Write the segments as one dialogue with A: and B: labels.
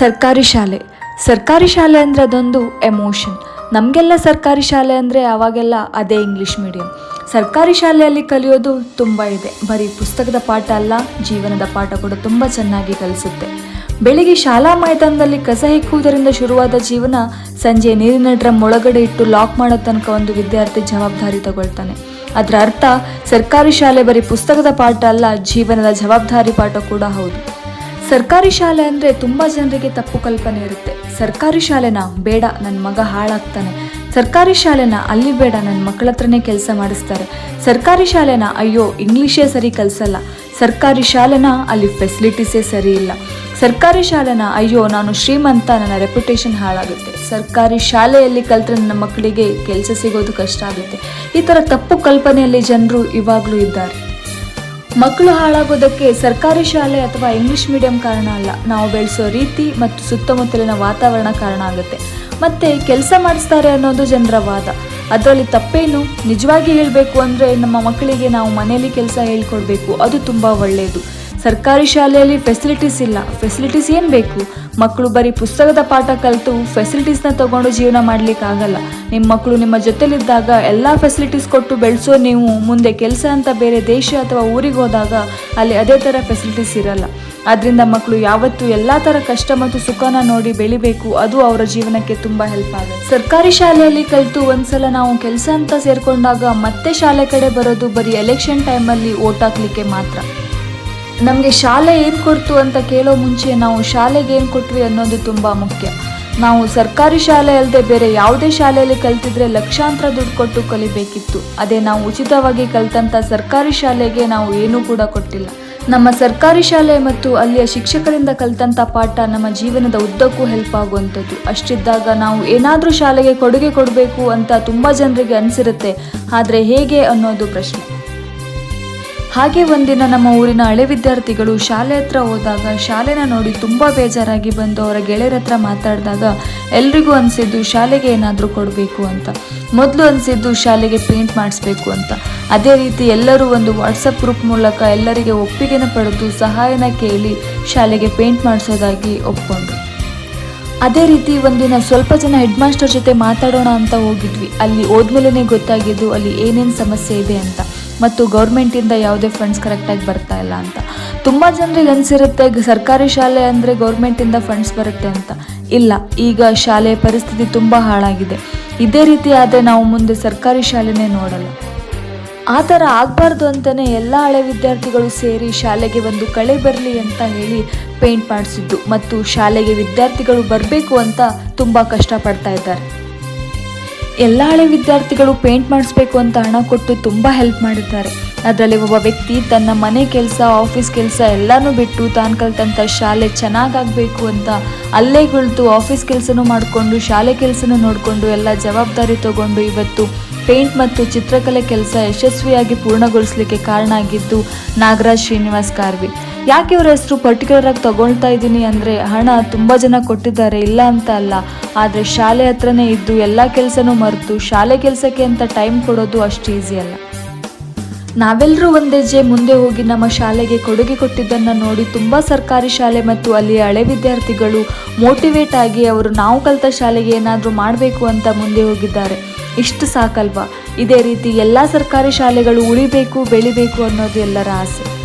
A: ಸರ್ಕಾರಿ ಶಾಲೆ. ಸರ್ಕಾರಿ ಶಾಲೆ ಅಂದರೆ ಅದೊಂದು ಎಮೋಷನ್ ನಮಗೆಲ್ಲ ಸರ್ಕಾರಿ ಶಾಲೆ ಅಂದರೆ ಅವಾಗೆಲ್ಲ ಅದೇ ಇಂಗ್ಲೀಷ್ ಮೀಡಿಯಂ ಸರ್ಕಾರಿ ಶಾಲೆಯಲ್ಲಿ ಕಲಿಯೋದು ತುಂಬ ಇದೆ. ಬರೀ ಪುಸ್ತಕದ ಪಾಠ ಅಲ್ಲ, ಜೀವನದ ಪಾಠ ಕೂಡ ತುಂಬ ಚೆನ್ನಾಗಿ ಕಲಿಸುತ್ತೆ. ಬೆಳಿಗ್ಗೆ ಶಾಲಾ ಮೈದಾನದಲ್ಲಿ ಕಸ ಹಿಕ್ಕುವುದರಿಂದ ಶುರುವಾದ ಜೀವನ ಸಂಜೆ ನೀರಿನ ಡ್ರಮ್ ಒಳಗಡೆ ಇಟ್ಟು ಲಾಕ್ ಮಾಡೋ ತನಕ ಒಂದು ವಿದ್ಯಾರ್ಥಿ ಜವಾಬ್ದಾರಿ ತಗೊಳ್ತಾನೆ. ಅದರ ಅರ್ಥ ಸರ್ಕಾರಿ ಶಾಲೆ ಬರೀ ಪುಸ್ತಕದ ಪಾಠ ಅಲ್ಲ, ಜೀವನದ ಜವಾಬ್ದಾರಿ ಪಾಠ ಕೂಡ ಹೌದು. ಸರ್ಕಾರಿ ಶಾಲೆ ಅಂದರೆ ತುಂಬ ಜನರಿಗೆ ತಪ್ಪು ಕಲ್ಪನೆ ಇರುತ್ತೆ. ಸರ್ಕಾರಿ ಶಾಲೆನ ಬೇಡ ನನ್ನ ಮಗ ಹಾಳಾಗ್ತಾನೆ. ಸರ್ಕಾರಿ ಶಾಲೆನ ಅಲ್ಲಿ ಬೇಡ ನನ್ನ ಮಕ್ಕಳ ಹತ್ರನೇ ಕೆಲಸ ಮಾಡಿಸ್ತಾರೆ. ಸರ್ಕಾರಿ ಶಾಲೆನ ಅಯ್ಯೋ, ಇಂಗ್ಲೀಷೇ ಸರಿ ಕಲಿಸಲ್ಲ. ಸರ್ಕಾರಿ ಶಾಲೆನ ಅಲ್ಲಿ ಫೆಸಿಲಿಟೀಸೇ ಸರಿ ಇಲ್ಲ. ಸರ್ಕಾರಿ ಶಾಲೆನ ಅಯ್ಯೋ, ನಾನು ಶ್ರೀಮಂತ, ನನ್ನ ರೆಪ್ಯುಟೇಷನ್ ಹಾಳಾಗುತ್ತೆ. ಸರ್ಕಾರಿ ಶಾಲೆಯಲ್ಲಿ ಕಲ್ತ್ರೆ ನನ್ನ ಮಕ್ಕಳಿಗೆ ಕೆಲಸ ಸಿಗೋದು ಕಷ್ಟ ಆಗುತ್ತೆ. ಈ ಥರ ತಪ್ಪು ಕಲ್ಪನೆಯಲ್ಲಿ ಜನರು ಇವಾಗಲೂ ಇದ್ದಾರೆ. ಮಕ್ಕಳು ಹಾಳಾಗೋದಕ್ಕೆ ಸರ್ಕಾರಿ ಶಾಲೆ ಅಥವಾ ಇಂಗ್ಲಿಷ್ ಮೀಡಿಯಂ ಕಾರಣ ಅಲ್ಲ. ನಾವು ಬೆಳೆಸೋ ರೀತಿ ಮತ್ತು ಸುತ್ತಮುತ್ತಲಿನ ವಾತಾವರಣ ಕಾರಣ ಆಗುತ್ತೆ. ಮತ್ತೆ ಕೆಲಸ ಮಾಡಿಸ್ತಾರೆ ಅನ್ನೋದು ಜನರ ವಾದ. ಅದರಲ್ಲಿ ತಪ್ಪೇನು? ನಿಜವಾಗಿ ಹೇಳಬೇಕು ಅಂದರೆ ನಮ್ಮ ಮಕ್ಕಳಿಗೆ ನಾವು ಮನೆಯಲ್ಲಿ ಕೆಲಸ ಹೇಳ್ಕೊಡ್ಬೇಕು. ಅದು ತುಂಬ ಒಳ್ಳೆಯದು ಸರ್ಕಾರಿ ಶಾಲೆಯಲ್ಲಿ ಫೆಸಿಲಿಟೀಸ್ ಇಲ್ಲ. ಫೆಸಿಲಿಟೀಸ್ ಏನು ಬೇಕು? ಮಕ್ಕಳು ಬರೀ ಪುಸ್ತಕದ ಪಾಠ ಕಲಿತು ಫೆಸಿಲಿಟೀಸ್ನ ತಗೊಂಡು ಜೀವನ ಮಾಡ್ಲಿಕ್ಕೆ ಆಗಲ್ಲ. ನಿಮ್ಮ ಮಕ್ಕಳು ನಿಮ್ಮ ಜೊತೆಲಿದ್ದಾಗ ಎಲ್ಲ ಫೆಸಿಲಿಟೀಸ್ ಕೊಟ್ಟು ಬೆಳೆಸೋ ನೀವು ಮುಂದೆ ಕೆಲಸ ಅಂತ ಬೇರೆ ದೇಶ ಅಥವಾ ಊರಿಗೆ ಹೋದಾಗ ಅಲ್ಲಿ ಅದೇ ಥರ ಫೆಸಿಲಿಟೀಸ್ ಇರಲ್ಲ. ಅದರಿಂದ ಮಕ್ಕಳು ಯಾವತ್ತೂ ಎಲ್ಲ ಥರ ಕಷ್ಟ ಮತ್ತು ಸುಖನ ನೋಡಿ ಬೆಳಿಬೇಕು. ಅದು ಅವರ ಜೀವನಕ್ಕೆ ತುಂಬ ಹೆಲ್ಪ್ ಆಗುತ್ತೆ. ಸರ್ಕಾರಿ ಶಾಲೆಯಲ್ಲಿ ಕಲಿತು ಒಂದ್ಸಲ ನಾವು ಕೆಲಸ ಅಂತ ಸೇರಿಕೊಂಡಾಗ ಮತ್ತೆ ಶಾಲೆ ಕಡೆ ಬರೋದು ಬರೀ ಎಲೆಕ್ಷನ್ ಟೈಮಲ್ಲಿ ಓಟ್ ಹಾಕ್ಲಿಕ್ಕೆ ಮಾತ್ರ. ನಮಗೆ ಶಾಲೆ ಏನು ಕೊಡ್ತು ಅಂತ ಕೇಳೋ ಮುಂಚೆ ನಾವು ಶಾಲೆಗೆ ಏನು ಕೊಟ್ವಿ ಅನ್ನೋದು ತುಂಬ ಮುಖ್ಯ. ನಾವು ಸರ್ಕಾರಿ ಶಾಲೆ ಅಲ್ಲದೆ ಬೇರೆ ಯಾವುದೇ ಶಾಲೆಯಲ್ಲಿ ಕಲ್ತಿದ್ರೆ ಲಕ್ಷಾಂತರ ದುಡ್ಡು ಕೊಟ್ಟು ಕಲಿಬೇಕಿತ್ತು. ಅದೇ ನಾವು ಉಚಿತವಾಗಿ ಕಲ್ತಂಥ ಸರ್ಕಾರಿ ಶಾಲೆಗೆ ನಾವು ಏನೂ ಕೂಡ ಕೊಟ್ಟಿಲ್ಲ. ನಮ್ಮ ಸರ್ಕಾರಿ ಶಾಲೆ ಮತ್ತು ಅಲ್ಲಿಯ ಶಿಕ್ಷಕರಿಂದ ಕಲ್ತಂಥ ಪಾಠ ನಮ್ಮ ಜೀವನದ ಉದ್ದಕ್ಕೂ ಹೆಲ್ಪ್ ಆಗುವಂಥದ್ದು. ಅಷ್ಟಿದ್ದಾಗ ನಾವು ಏನಾದರೂ ಶಾಲೆಗೆ ಕೊಡುಗೆ ಕೊಡಬೇಕು ಅಂತ ತುಂಬ ಜನರಿಗೆ ಅನಿಸಿರುತ್ತೆ. ಆದರೆ ಹೇಗೆ ಅನ್ನೋದು ಪ್ರಶ್ನೆ. ಹಾಗೆ ಒಂದಿನ ನಮ್ಮ ಊರಿನ ಹಳೆ ವಿದ್ಯಾರ್ಥಿಗಳು ಶಾಲೆ ಹತ್ರ ಹೋದಾಗ ಶಾಲೆನ ನೋಡಿ ತುಂಬ ಬೇಜಾರಾಗಿ ಬಂದು ಅವರ ಗೆಳೆಯರ ಹತ್ರ ಮಾತಾಡಿದಾಗ ಎಲ್ರಿಗೂ ಅನಿಸಿದ್ದು ಶಾಲೆಗೆ ಏನಾದರೂ ಕೊಡಬೇಕು ಅಂತ. ಮೊದಲು ಅನಿಸಿದ್ದು ಶಾಲೆಗೆ ಪೇಂಟ್ ಮಾಡಿಸ್ಬೇಕು ಅಂತ. ಅದೇ ರೀತಿ ಎಲ್ಲರೂ ಒಂದು ವಾಟ್ಸಪ್ ಗ್ರೂಪ್ ಮೂಲಕ ಎಲ್ಲರಿಗೆ ಒಪ್ಪಿಗೆನ ಪಡೆದು ಸಹಾಯನ ಕೇಳಿ ಶಾಲೆಗೆ ಪೇಂಟ್ ಮಾಡಿಸೋದಾಗಿ ಒಪ್ಕೊಂಡ್ರು. ಅದೇ ರೀತಿ ಒಂದಿನ ಸ್ವಲ್ಪ ಜನ ಹೆಡ್ ಮಾಸ್ಟರ್ ಜೊತೆ ಮಾತಾಡೋಣ ಅಂತ ಹೋಗಿದ್ವಿ. ಅಲ್ಲಿ ಹೋದ್ಮೇಲೆ ಗೊತ್ತಾಗಿದ್ದು ಅಲ್ಲಿ ಏನೇನು ಸಮಸ್ಯೆ ಇದೆ ಅಂತ. ಮತ್ತು ಗೌರ್ಮೆಂಟಿಂದ ಯಾವುದೇ ಫಂಡ್ಸ್ ಕರೆಕ್ಟಾಗಿ ಬರ್ತಾ ಇಲ್ಲ ಅಂತ. ತುಂಬ ಜನರಿಗೆ ಅನಿಸಿರುತ್ತೆ ಸರ್ಕಾರಿ ಶಾಲೆ ಅಂದರೆ ಗೌರ್ಮೆಂಟಿಂದ ಫಂಡ್ಸ್ ಬರುತ್ತೆ ಅಂತ. ಇಲ್ಲ, ಈಗ ಶಾಲೆಯ ಪರಿಸ್ಥಿತಿ ತುಂಬ ಹಾಳಾಗಿದೆ. ಇದೇ ರೀತಿ ಆದರೆ ನಾವು ಮುಂದೆ ಸರ್ಕಾರಿ ಶಾಲೆನೇ ನೋಡಲ್ಲ. ಆ ಥರ ಆಗಬಾರ್ದು ಅಂತಲೇ ಎಲ್ಲ ಹಳೆ ವಿದ್ಯಾರ್ಥಿಗಳು ಸೇರಿ ಶಾಲೆಗೆ ಒಂದು ಕಳೆ ಬರಲಿ ಅಂತ ಹೇಳಿ ಪೇಂಟ್ ಮಾಡಿಸಿದ್ದು. ಮತ್ತು ಶಾಲೆಗೆ ವಿದ್ಯಾರ್ಥಿಗಳು ಬರಬೇಕು ಅಂತ ತುಂಬ ಕಷ್ಟಪಡ್ತಾ ಇದ್ದಾರೆ. ಎಲ್ಲ ಹಳೆ ವಿದ್ಯಾರ್ಥಿಗಳು ಪೇಂಟ್ ಮಾಡಿಸ್ಬೇಕು ಅಂತ ಹಣ ಕೊಟ್ಟು ತುಂಬ ಹೆಲ್ಪ್ ಮಾಡಿದ್ದಾರೆ. ಅದರಲ್ಲಿ ಒಬ್ಬ ವ್ಯಕ್ತಿ ತನ್ನ ಮನೆ ಕೆಲಸ ಆಫೀಸ್ ಕೆಲಸ ಎಲ್ಲನೂ ಬಿಟ್ಟು ತಾನು ಕಲ್ತಂಥ ಶಾಲೆ ಚೆನ್ನಾಗಾಗಬೇಕು ಅಂತ ಅಲ್ಲೇ ಕುಳಿತು ಆಫೀಸ್ ಕೆಲಸನೂ ಮಾಡಿಕೊಂಡು, ಶಾಲೆ ಕೆಲಸನೂ ನೋಡಿಕೊಂಡು, ಎಲ್ಲ ಜವಾಬ್ದಾರಿ ತಗೊಂಡು ಇವತ್ತು ಪೇಂಟ್ ಮತ್ತು ಚಿತ್ರಕಲೆ ಕೆಲಸ ಯಶಸ್ವಿಯಾಗಿ ಪೂರ್ಣಗೊಳಿಸಲಿಕ್ಕೆ ಕಾರಣ ಆಗಿದ್ದು ನಾಗರಾಜ್ ಶ್ರೀನಿವಾಸ್ ಕಾರ್ವಿ. ಯಾಕೆ ಇವರ ಹೆಸರು ಪರ್ಟಿಕ್ಯುಲರ್ ಆಗಿ ತಗೊಳ್ತಾ ಇದ್ದೀನಿ ಅಂದರೆ, ಹಣ ತುಂಬ ಜನ ಕೊಟ್ಟಿದ್ದಾರೆ, ಇಲ್ಲ ಅಂತ ಅಲ್ಲ. ಆದರೆ ಶಾಲೆ ಹತ್ರನೇ ಇದ್ದು ಎಲ್ಲ ಕೆಲಸನೂ ಮರೆತು ಶಾಲೆ ಕೆಲಸಕ್ಕೆ ಅಂತ ಟೈಮ್ ಕೊಡೋದು ಅಷ್ಟು ಈಸಿ ಅಲ್ಲ. ನಾವೆಲ್ಲರೂ ಒಂದೇ ಜೆ ಮುಂದೆ ಹೋಗಿ ನಮ್ಮ ಶಾಲೆಗೆ ಕೊಡುಗೆ ಕೊಟ್ಟಿದ್ದನ್ನು ನೋಡಿ ತುಂಬ ಸರ್ಕಾರಿ ಶಾಲೆ ಮತ್ತು ಅಲ್ಲಿಯ ಹಳೆ ವಿದ್ಯಾರ್ಥಿಗಳು ಮೋಟಿವೇಟ್ ಆಗಿ ಅವರು ನಾವು ಕಲಿತ ಶಾಲೆಗೆ ಏನಾದರೂ ಮಾಡಬೇಕು ಅಂತ ಮುಂದೆ ಹೋಗಿದ್ದಾರೆ. ಇಷ್ಟು ಸಾಕಲ್ವಾ? ಇದೇ ರೀತಿ ಎಲ್ಲ ಸರ್ಕಾರಿ ಶಾಲೆಗಳು ಉಳಿಬೇಕು, ಬೆಳಿಬೇಕು ಅನ್ನೋದು ಎಲ್ಲರ ಆಸೆ.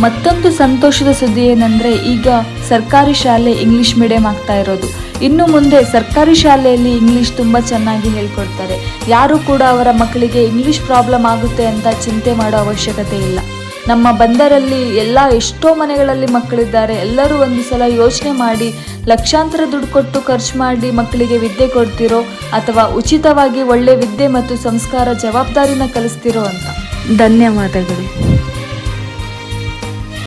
A: ಮತ್ತೊಂದು ಸಂತೋಷದ ಸುದ್ದಿ ಏನಂದರೆ, ಈಗ ಸರ್ಕಾರಿ ಶಾಲೆ ಇಂಗ್ಲಿಷ್ ಮೀಡಿಯಂ ಆಗ್ತಾ ಇರೋದು. ಇನ್ನು ಮುಂದೆ ಸರ್ಕಾರಿ ಶಾಲೆಯಲ್ಲಿ ಇಂಗ್ಲಿಷ್ ತುಂಬ ಚೆನ್ನಾಗಿ ಹೇಳ್ಕೊಡ್ತಾರೆ. ಯಾರು ಕೂಡ ಅವರ ಮಕ್ಕಳಿಗೆ ಇಂಗ್ಲಿಷ್ ಪ್ರಾಬ್ಲಮ್ ಆಗುತ್ತೆ ಅಂತ ಚಿಂತೆ ಮಾಡೋ ಅವಶ್ಯಕತೆ ಇಲ್ಲ. ನಮ್ಮ ಬಂದರಲ್ಲಿ ಎಲ್ಲ ಎಷ್ಟೋ ಮನೆಗಳಲ್ಲಿ ಮಕ್ಕಳಿದ್ದಾರೆ. ಎಲ್ಲರೂ ಒಂದು ಸಲ ಯೋಚನೆ ಮಾಡಿ, ಲಕ್ಷಾಂತರ ದುಡ್ಡು ಕೊಟ್ಟು ಖರ್ಚು ಮಾಡಿ ಮಕ್ಕಳಿಗೆ ವಿದ್ಯೆ ಕೊಡ್ತಿರೋ ಅಥವಾ ಉಚಿತವಾಗಿ ಒಳ್ಳೆ ವಿದ್ಯೆ ಮತ್ತು ಸಂಸ್ಕಾರ ಜವಾಬ್ದಾರಿನ ಕಲಿಸ್ತಿರೋ ಅಂತ. ಧನ್ಯವಾದಗಳು.